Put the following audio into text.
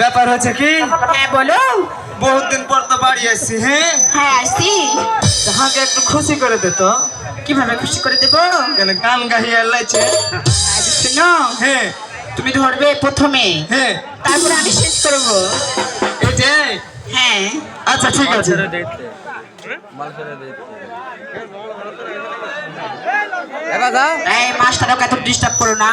ব্যাপার হচ্ছে কি? হ্যাঁ বলো। বহুত দিন পর তো বাড়ি আসছি হ্যাঁ? হ্যাঁ আসছি। তাহাকে একটু খুশি করে দিত কীভাবে খুশি করে দেবো? কেন গান গাহিয়া লাইছে আচ্ছা, হ্যাঁ তুমি ধরবে প্রথমে। হ্যাঁ তারপরে আমি শেষ করব। এই যে। হ্যাঁ। আচ্ছা ঠিক আছে। এই মাস্টারকে এত ডিস্টার্ব করো না।